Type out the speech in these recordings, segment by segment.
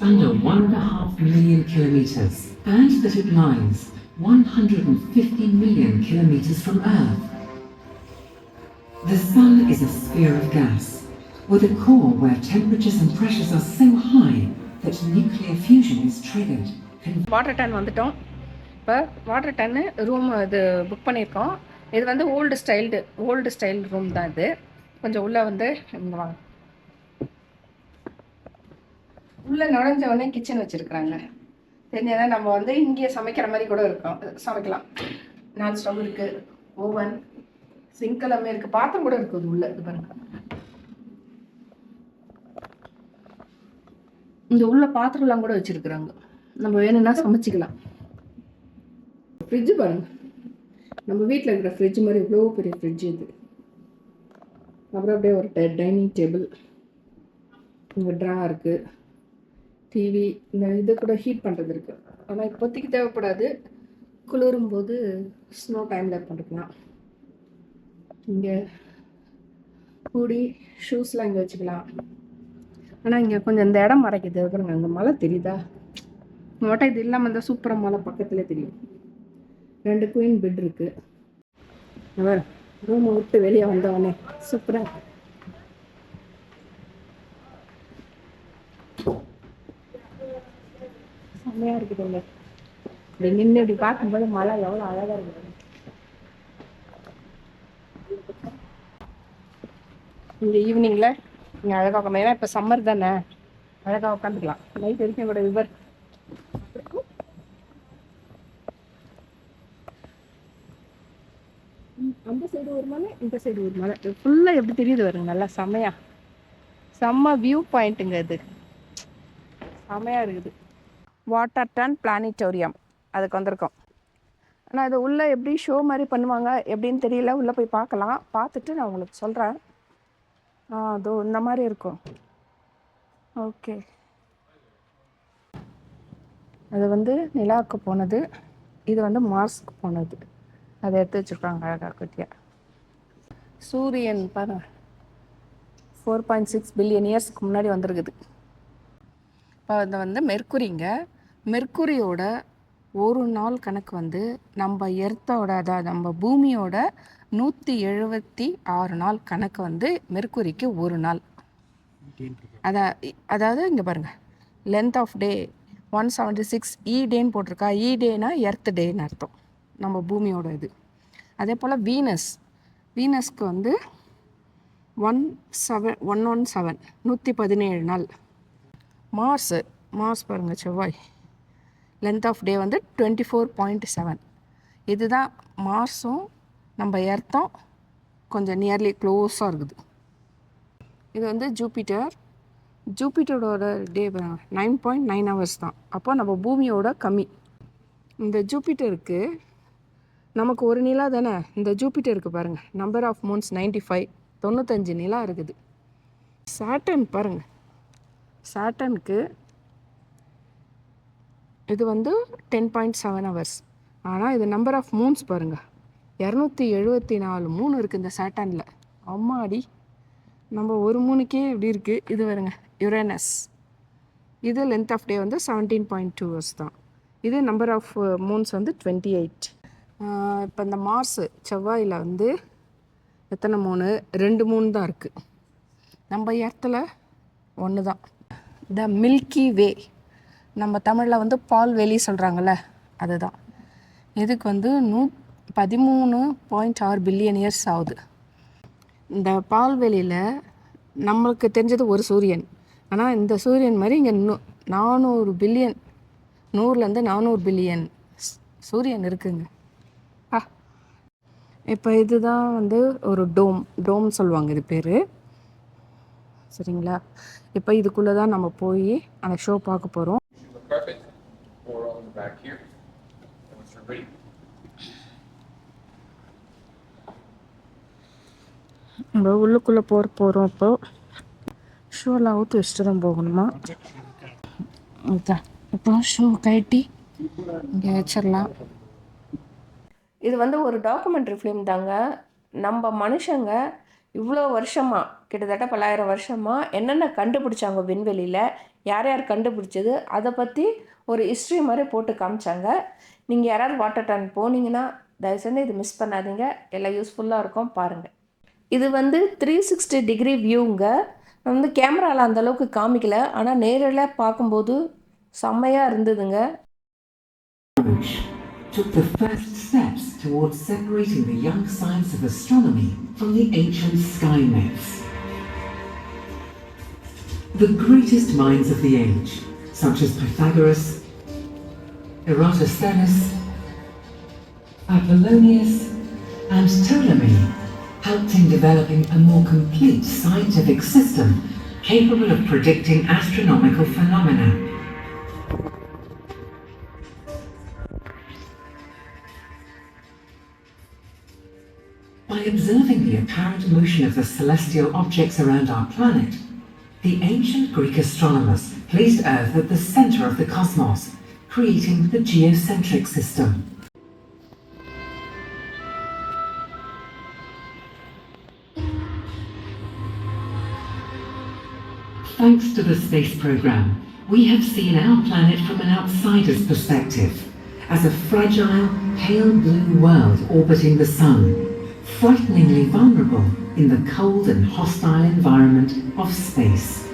under one and a half million kilometers, and that it lies 150 million kilometers from Earth. The Sun is a sphere of gas, with a core where temperatures and pressures are so high that nuclear fusion is triggered. Con- water tank வந்துட்டோம் இப்போ water டேன்னு room இது book பண்ணியிருக்கோம் இது வந்து old styled old style room தான் இது கொஞ்சம் உள்ளே வந்து இங்க வாங்க உள்ளே நுழைஞ்ச உடனே கிச்சன் வச்சுருக்குறாங்க. தெரிஞ்சதா நம்ம வந்து இங்கேயே சமைக்கிற மாதிரி கூட இருக்கும். சமைக்கலாம். நான் ஸ்டவ் இருக்குது ஓவன் சிங்க் எல்லாமே இருக்குது பாத்திரம் கூட இருக்குது உள்ளே இது பாருங்க. இந்த உள்ள பாத்திரம்லாம் கூட வச்சுருக்குறாங்க. நம்ம வேணும்னா சமைச்சிக்கலாம். ஃப்ரிட்ஜு பாருங்க. நம்ம வீட்டில் இருக்கிற ஃப்ரிட்ஜ் மாதிரி இவ்வளோ பெரிய ஃப்ரிட்ஜ் இது. அப்புறம் அப்படியே ஒரு டைனிங் டேபிள் இங்கே ட்ரா இருக்குது டிவி இந்த இது கூட ஹீட் பண்ணுறது இருக்குது ஆனால் இப்போதைக்கு தேவைப்படாது. குளிரும் போது ஸ்னோ டைமில் பண்ணிக்கலாம் இங்கே கூடி ஷூஸ்லாம் இங்கே வச்சுக்கலாம். ஆனால் இங்கே கொஞ்சம் இந்த இடம் மறைக்குது. பாருங்க அங்கே மலை தெரியுதா? மட்டும் இது இல்லாமல் இருந்தால் சூப்பராக மலை பக்கத்தில் தெரியும். ரெண்டு குயின் பெட் இருக்குது ரூமை விட்டு வெளியே வந்தவொடனே சூப்பராக செம்மையாக இருக்குது இங்கே இப்படி நின்று இப்படி பார்க்கும்போது மலை எவ்வளோ அழகாக இருக்குது இந்த ஈவினிங்கில் இங்கே அழகாக உட்காந்து ஏன்னா இப்போ சம்மர் தானே. அழகாக உட்காந்துக்கலாம் நைட் வரைக்கும் கூட விவர் அந்த சைடு ஒரு மலை இந்த சைடு ஒரு மலை. ஃபுல்லாக எப்படி தெரியுது வருங்க நல்லா செம்மையா செம்ம வியூ பாயிண்ட்டுங்க இது. செம்மையா இருக்குது. Waterton planetarium. அதுக்கு வந்திருக்கோம். ஆனால் இது உள்ளே எப்படி ஷோ மாதிரி பண்ணுவாங்க எப்படின்னு தெரியல. உள்ளே போய் பார்க்கலாம். பார்த்துட்டு நான் உங்களுக்கு சொல்கிறேன் ஆ அதோ இந்த மாதிரி இருக்கும். ஓகே. அது வந்து நிலாவுக்கு போனது. இது வந்து மார்ஸ்க்கு போனது. அதை எடுத்து வச்சுருக்காங்க அழகா குட்டியாக சூரியன் பாருங்க. ஃபோர் பாயிண்ட் சிக்ஸ் பில்லியன் இயர்ஸ்க்கு முன்னாடி வந்திருக்குது. இப்போ அது வந்து மெர்க்குரிங்க மெர்க்குரியோட ஒரு நாள் கணக்கு வந்து நம்ம எர்த்தோட அதாவது நம்ம பூமியோட நூற்றி எழுபத்தி ஆறு நாள் கணக்கு வந்து மெர்க்குரிக்கு ஒரு நாள். அதா அதாவது இங்கே பாருங்கள் length of day one seventy six இ டேன்னு போட்டிருக்கா. இ டேனா எர்த் டேன்னு அர்த்தம். நம்ம பூமியோட இது. அதே போல் வீனஸ் வீனஸ்க்கு வந்து one seven one one seven நூற்றி பதினேழு நாள். மார்ஸு மார்ஸ் பாருங்கள் செவ்வாய். லென்த் ஆஃப் டே வந்து டுவெண்ட்டி ஃபோர் பாயிண்ட் செவன் இதுதான் மார்ஸும் நம்ம எர்த்தும் கொஞ்சம் நியர்லி க்ளோஸாக இருக்குது. இது வந்து Jupiter. ஜூபிட்டரோட day nine point nine hours தான். அப்போ நம்ம பூமியோட கம்மி. இந்த ஜூபிட்டருக்கு நமக்கு ஒரு நிலா தானே? இந்த ஜூபிட்டருக்கு பாருங்கள் number of moons ninety five தொண்ணூத்தஞ்சு நிலா இருக்குது. சாட்டன் பாருங்கள் சாட்டனுக்கு இது வந்து டென் பாயிண்ட் செவன் ஹவர்ஸ் ஆனால் இது நம்பர் ஆஃப் மூன்ஸ் பாருங்கள் இரநூத்தி எழுபத்தி நாலு மூணு இருக்குது இந்த சாட்டனில் அம்மாடி. நம்ம ஒரு மூணுக்கே இப்படி இருக்குது இது வருங்க யுரேனஸ் இது லென்த் ஆஃப் டே வந்து செவன்டீன் பாயிண்ட் டூ ஹவர்ஸ் தான். இது நம்பர் ஆஃப் மூன்ஸ் வந்து டுவெண்ட்டி எயிட் இப்போ இந்த மார்ஸு செவ்வாயில் வந்து எத்தனை மூணு ரெண்டு மூணு தான் இருக்குது நம்ம இடத்துல ஒன்று தான் த மில்கி வே நம்ம தமிழில் வந்து பால்வெளி சொல்கிறாங்கல்ல அதுதான். இதுக்கு வந்து நூ பதிமூணு பாயிண்ட் ஆறு பில்லியன் இயர்ஸ் ஆகுது. இந்த பால்வெளியில் நம்மளுக்கு தெரிஞ்சது ஒரு சூரியன். ஆனால் இந்த சூரியன் மாதிரி இங்கே நூ நானூறு பில்லியன் நூறுலேருந்து நானூறு பில்லியன் சூரியன் இருக்குங்க. ஆ. இப்போ இதுதான் வந்து ஒரு டோம் டோம் சொல்லுவாங்க இது பேர். சரிங்களா? இப்போ இதுக்குள்ளே தான் நம்ம போய் அந்த ஷோ பார்க்க போகிறோம் நம்ம உள்ளுக்குள்ளே போகிற போகிறோம் அப்போது ஷூவில் அவுத்து வச்சுட்டு தான் போகணுமா? அதுதான் இப்போ ஷூ கட்டி இங்கே வச்சிடலாம். இது வந்து ஒரு டாக்குமெண்ட்ரி ஃபிலிம் தாங்க. நம்ம மனுஷங்க இவ்வளோ வருஷமாக கிட்டத்தட்ட பல்லாயிரம் வருஷமாக என்னென்ன கண்டுபிடிச்சாங்க விண்வெளியில் யார் யார் கண்டுபிடிச்சது அதை பற்றி ஒரு ஹிஸ்ட்ரி மாதிரி போட்டு காமிச்சாங்க. நீங்கள் யாராவது வாட்டர் டேங்க் போனீங்கன்னா தயவுசெய்து இது மிஸ் பண்ணாதீங்க. எல்லாம் யூஸ்ஃபுல்லாக இருக்கும். பாருங்கள் இது வந்து த்ரீ சிக்ஸ்டி டிகிரி வியூங்க வந்து கேமராவில் அந்தளவுக்கு காமிக்கல ஆனால் நேரில் பார்க்கும்போது செம்மையாக இருந்ததுங்க took the first steps towards separating the young science of astronomy from the ancient sky myths. The greatest minds of the age, such as Pythagoras, Eratosthenes, Apollonius, and Ptolemy, helped in developing a more complete scientific system capable of predicting astronomical phenomena. By observing the apparent motion of the celestial objects around our planet, the ancient Greek astronomers placed Earth at the center of the cosmos, creating the geocentric system. Thanks to the space program, we have seen our planet from an outsider's perspective, as a fragile, pale blue world orbiting the sun, frighteningly vulnerable in the cold and hostile environment of space.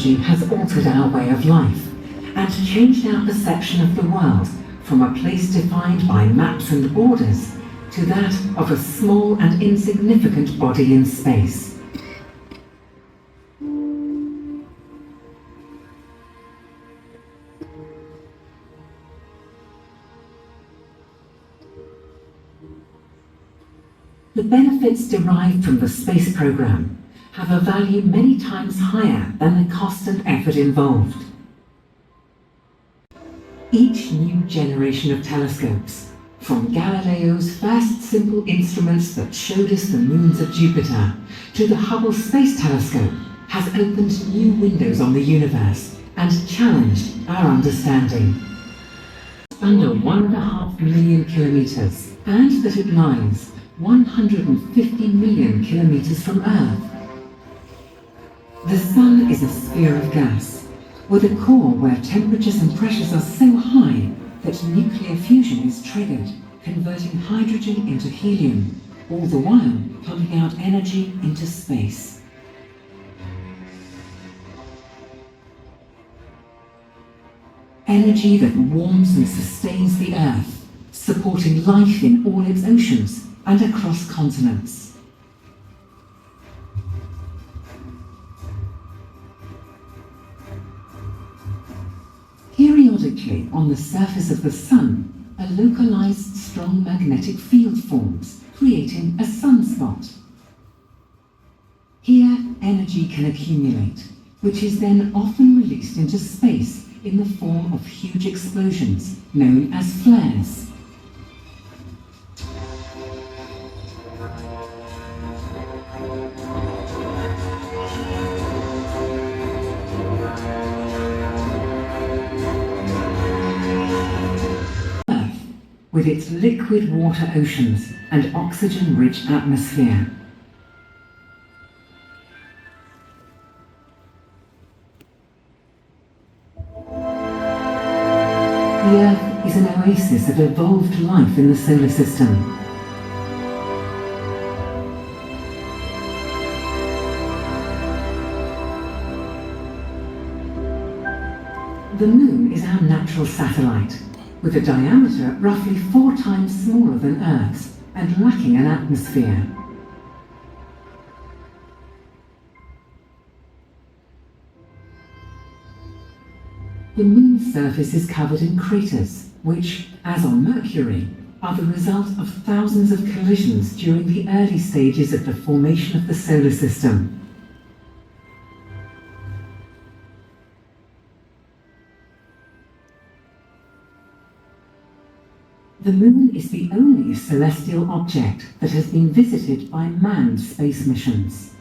Technology has altered our way of life and changed our perception of the world from a place defined by maps and borders to that of a small and insignificant body in space. The benefits derived from the space program have a value many times higher than the cost and effort involved. Each new generation of telescopes, from Galileo's first simple instruments that showed us the moons of Jupiter to the Hubble Space Telescope, has opened new windows on the universe and challenged our understanding. Under one and a half million kilometers, and that it lies 150 million kilometers from Earth. The Sun is a sphere of gas, with a core where temperatures and pressures are so high that nuclear fusion is triggered, converting hydrogen into helium, all the while pumping out energy into space. Energy that warms and sustains the Earth, supporting life in all its oceans and across continents. On the surface of the Sun, a localized strong magnetic field forms, creating a sunspot. Here, energy can accumulate, which is then often released into space in the form of huge explosions known as flares. With its liquid water oceans and oxygen rich atmosphere. The Earth is an oasis of evolved life in the solar system. The Moon is our natural satellite, with a diameter roughly four times smaller than Earth's and lacking an atmosphere. The Moon's surface is covered in craters, which, as on Mercury, are the result of thousands of collisions during the early stages of the formation of the solar system. The Moon is the only celestial object that has been visited by manned space missions.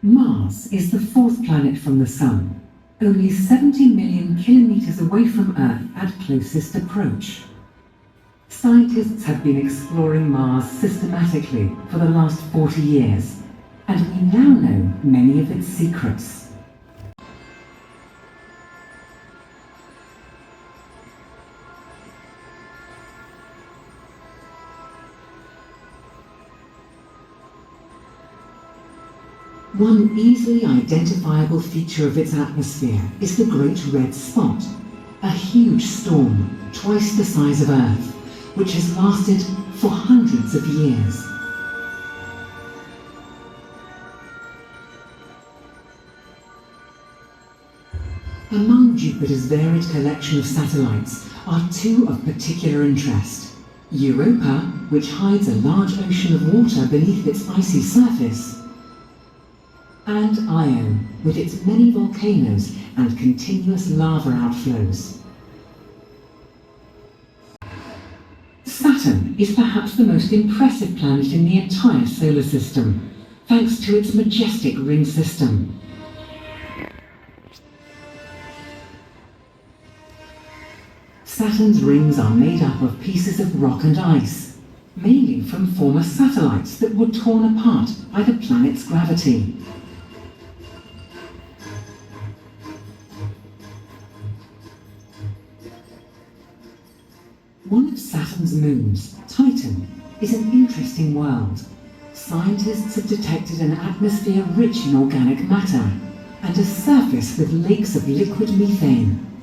Mars is the fourth planet from the Sun, only 70 million kilometers away from Earth at closest approach. Scientists have been exploring Mars systematically for the last 40 years and we now know many of its secrets. One easily identifiable feature of its atmosphere is the Great Red Spot, a huge storm twice the size of Earth, which has lasted for hundreds of years. Among Jupiter's varied collection of satellites are two of particular interest. Europa, which hides a large ocean of water beneath its icy surface, and Io, with its many volcanoes and continuous lava outflows. Saturn is perhaps the most impressive planet in the entire solar system, thanks to its majestic ring system. Saturn's rings are made up of pieces of rock and ice, mainly from former satellites that were torn apart by the planet's gravity. One of Saturn's moons, Titan, is an interesting world. Scientists have detected an atmosphere rich in organic matter and a surface with lakes of liquid methane.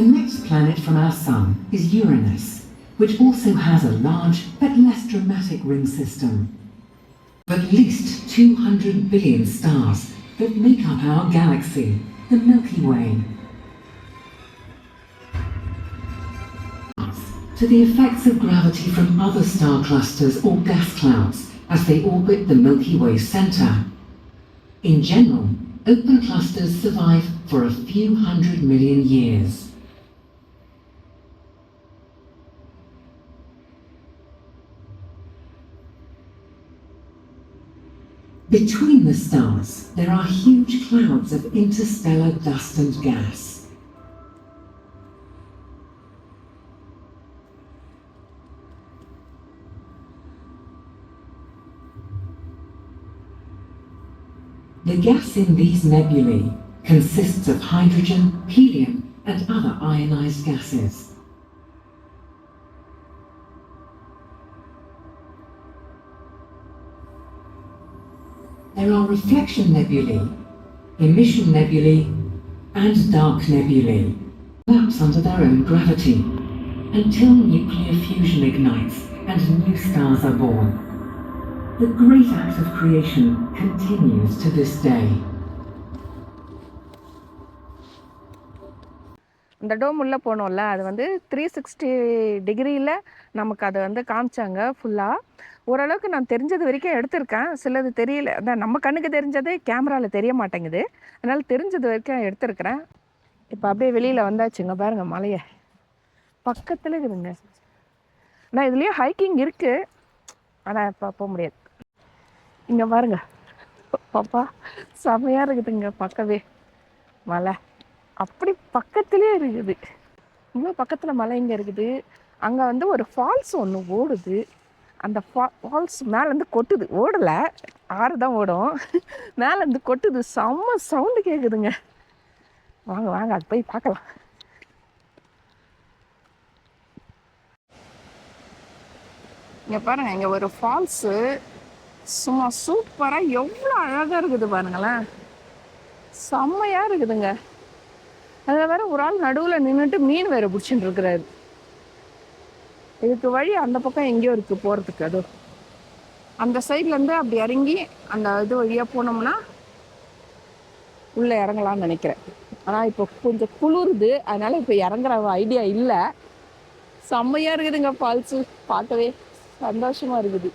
The next planet from our Sun is Uranus, which also has a large but less dramatic ring system. At least 200 billion stars that make up our galaxy, the Milky Way. To the effects of gravity from other star clusters or gas clouds as they orbit the Milky Way center. In general, open clusters survive for a few hundred million years. Between the stars, there are huge clouds of interstellar dust and gas. The gas in these nebulae consists of hydrogen, helium, and other ionized gases. There are reflection nebulae, emission nebulae, and dark nebulae, collapse under their own gravity, until nuclear fusion ignites and new stars are born. The great act of creation continues to this day. இந்த dome உள்ளே போனோம்ல அது வந்து three sixty டிகிரியில் நமக்கு அதை வந்து காமிச்சாங்க ஃபுல்லாக ஓரளவுக்கு நான் தெரிஞ்சது வரைக்கும் எடுத்திருக்கேன். சிலது தெரியல. அதான் நம்ம கண்ணுக்கு தெரிஞ்சது கேமராவில் தெரிய மாட்டேங்குது. அதனால் தெரிஞ்சது வரைக்கும் எடுத்திருக்கிறேன். இப்போ அப்படியே வெளியில் வந்தாச்சுங்க பாருங்கள் மலையை. பக்கத்தில் இருக்குதுங்க. ஆனால் இதுலேயும் ஹைக்கிங் இருக்குது ஆனால் இப்போ போக முடியாது. இங்கே பாருங்க. பாப்பா செமையாக இருக்குதுங்க பக்கவே மலை. அப்படி பக்கத்துலேயே இருக்குது. இவ்வளோ பக்கத்தில் மலை இங்கே இருக்குது. அங்கே வந்து ஒரு ஃபால்ஸ் ஒன்று ஓடுது. அந்த ஃபா ஃபால்ஸ் மேலேருந்து கொட்டுது. ஓடலை. ஆறு தான் ஓடும். மேலேருந்து கொட்டுது. செம்ம சவுண்டு கேட்குதுங்க வாங்க வாங்க. அது போய் பார்க்கலாம். இங்கே பாருங்கள் இங்கே ஒரு ஃபால்ஸு சும்மா சூப்பராக எவ்வளோ அழகாக இருக்குது பாருங்களேன். செம்மையாக இருக்குதுங்க. அதில் வேற ஒரு ஆள் நடுவில் நின்றுட்டு மீன் வேற பிடிச்சிட்டு இருக்கிறாரு. இதுக்கு வழி அந்த பக்கம் எங்கேயோ இருக்கு போகிறதுக்கு அதோ. அந்த சைட்லேருந்து அப்படி இறங்கி அந்த இது வழியாக போனோம்னா உள்ளே இறங்கலாம்னு நினைக்கிறேன். ஆனால் இப்போ கொஞ்சம் குளிருது. அதனால இப்போ இறங்குற ஐடியா இல்லை. செம்மையாக இருக்குதுங்க ஃபால்ஸு பார்க்கவே சந்தோஷமா இருக்குது.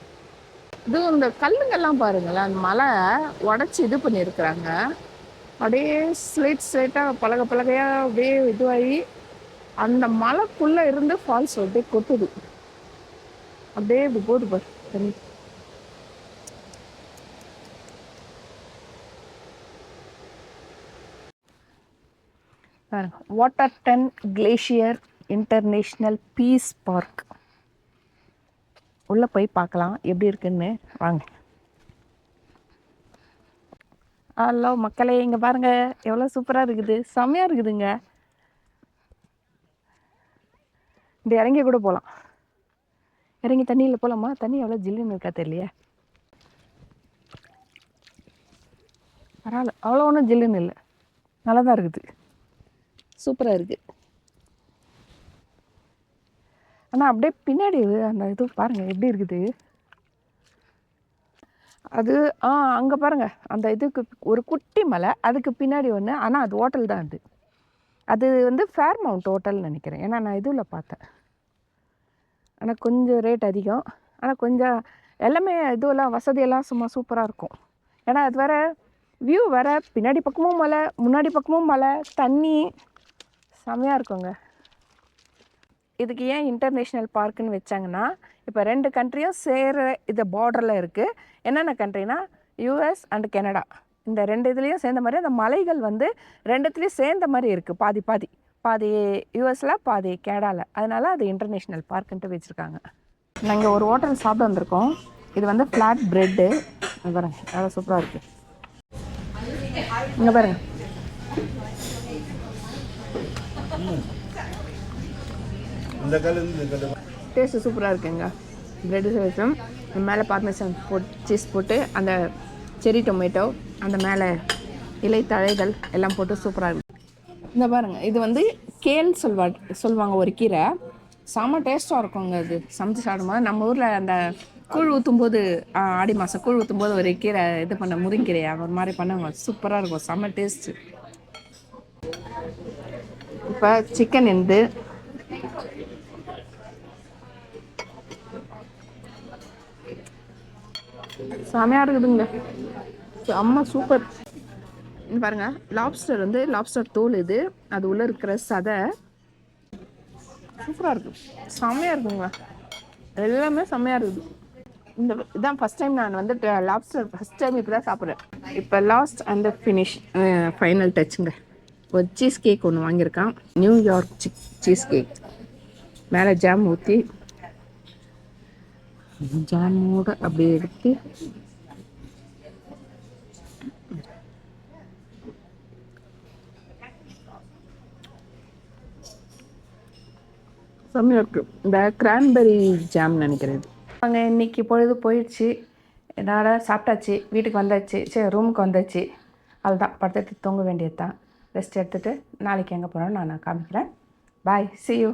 இதுவும் இந்த கல்லுங்கெல்லாம் பாருங்களேன் அந்த மலை உடச்சி இது பண்ணியிருக்கிறாங்க. அப்படியே ஸ்லைட் ஸ்லைட்டாக பழக பழகையாக அப்படியே இதுவாகி அந்த மலைக்குள்ளே இருந்து ஃபால்ஸ் அப்படியே கொட்டுது. அப்படியே இப்படி போகுது பாரு தண்ணி. Waterton glacier international peace park உள்ளே போய் பார்க்கலாம் எப்படி இருக்குன்னு. வாங்க. ஹலோ மக்களே இங்கே பாருங்க. எவ்வளோ சூப்பராக இருக்குது. செம்மையாக இருக்குதுங்க. இப்படி இறங்கி கூட போகலாம் இறங்கி தண்ணியில் போகலாமா தண்ணி எவ்வளோ ஜில்லுன்னு இருக்கா தெரியலையே. பரவாயில்ல. அவ்வளோ ஒன்றும் ஜில்லுன்னு இல்லை. நல்லா தான் இருக்குது. சூப்பராக இருக்குது ஆனால் அப்படியே பின்னாடி அந்த இது பாருங்கள் எப்படி இருக்குது? அது ஆ அங்கே பாருங்கள் அந்த இதுக்கு ஒரு குட்டி மலை அதுக்கு பின்னாடி ஒன்று ஆனால் அது ஹோட்டல் தான் அது. அது வந்து ஃபேர் மவுண்ட் ஹோட்டல்னு நினைக்கிறேன். ஏன்னா நான் இதுவில் பார்த்தேன். ஆனால் கொஞ்சம் ரேட் அதிகம். ஆனால் கொஞ்சம் எல்லாமே இதுவெல்லாம் வசதியெல்லாம் சும்மா சூப்பராக இருக்கும். ஏன்னா அது வேற வியூ வேறு. பின்னாடி பக்கமும் மலை முன்னாடி பக்கமும் மலை தண்ணி. செமையாக இருக்குங்க. இதுக்கு ஏன் இன்டர்நேஷ்னல் பார்க்குன்னு வச்சாங்கன்னா இப்போ ரெண்டு கண்ட்ரியும் சேர இது பார்டரில் இருக்குது என்னென்ன கண்ட்ரினா யூஎஸ் அண்ட் கெனடா இந்த ரெண்டு இதுலேயும் சேர்ந்த மாதிரி அந்த மலைகள் வந்து ரெண்டுத்துலேயும் சேர்ந்த மாதிரி இருக்குது பாதி பாதி. பாதி யூஎஸில் பாதி கனடாவில் அதனால் அது இன்டர்நேஷ்னல் பார்க்குன்ட்டு வச்சுருக்காங்க. நாங்கள் ஒரு ஹோட்டல் சாப்பிட வந்திருக்கோம். இது வந்து ஃப்ளாட் ப்ரெட்டு பாருங்க நல்லா சூப்பராக இருக்குது இங்கே பாருங்க. இந்த கல் இந்த கல். டேஸ்ட்டு சூப்பராக இருக்குங்க. ப்ரெட்டு சர்வீஸும் மேலே பார்மேசன் போட்டு சீஸ் போட்டு அந்த செரி டொமேட்டோ அந்த மேலே இலை தழைகள் எல்லாம் போட்டு சூப்பராக இருக்கும் இந்த பாருங்கள் இது வந்து கேல் சொல்வா சொல்லுவாங்க ஒரு கீரை. செம்ம டேஸ்ட்டாக இருக்குங்க அது சமைச்சு சாப்பிடும்போது நம்ம ஊரில் அந்த கூழ் ஊற்றும் போது ஆடி மாதம் கூழ் ஊற்றும் போது ஒரு கீரை இது பண்ண முருங்கீரையை ஒரு மாதிரி பண்ணுவாங்க. சூப்பராக இருக்கும். செம்ம டேஸ்ட்டு இப்போ சிக்கன் இருந்து செமையாக இருக்குதுங்க. செம்ம சூப்பர். பாருங்க லாப்ஸ்டர் வந்து லாப்ஸ்டர் தோல் இது. அது உள்ளே இருக்கிற சதை. சூப்பராக இருக்கு. செம்மையாக இருக்குங்க. எல்லாமே செம்மையாக இருக்குது. இந்த இதான் ஃபஸ்ட் டைம் நான் வந்து லாப்ஸ்டர் ஃபஸ்ட் டைம் இப்போ தான் சாப்பிட்றேன். இப்போ லாஸ்ட் அண்ட் ஃபினிஷ் ஃபைனல் டச்சுங்க ஒரு சீஸ் கேக் ஒன்று வாங்கியிருக்கான். நியூயார்க் சிக் சீஸ் கேக் மேலே ஜாம் ஊற்றி ஜாமோட அப்படியே எடுத்து செம்மையாக இருக்கு. இந்த கிரான்பெரி ஜாம் நினைக்கிறேன். அங்கே இன்னைக்கு பொழுது போயிடுச்சு. என்னடா சாப்பிட்டாச்சு. வீட்டுக்கு வந்தாச்சு. சரி ரூமுக்கு வந்தாச்சு. அதுதான் படுத்துட்டு தூங்க வேண்டியது தான் ரெஸ்ட் எடுத்துகிட்டு நாளைக்கு எங்கே போகிறோன்னு நான் காமிக்கிறேன். பாய் சி யூ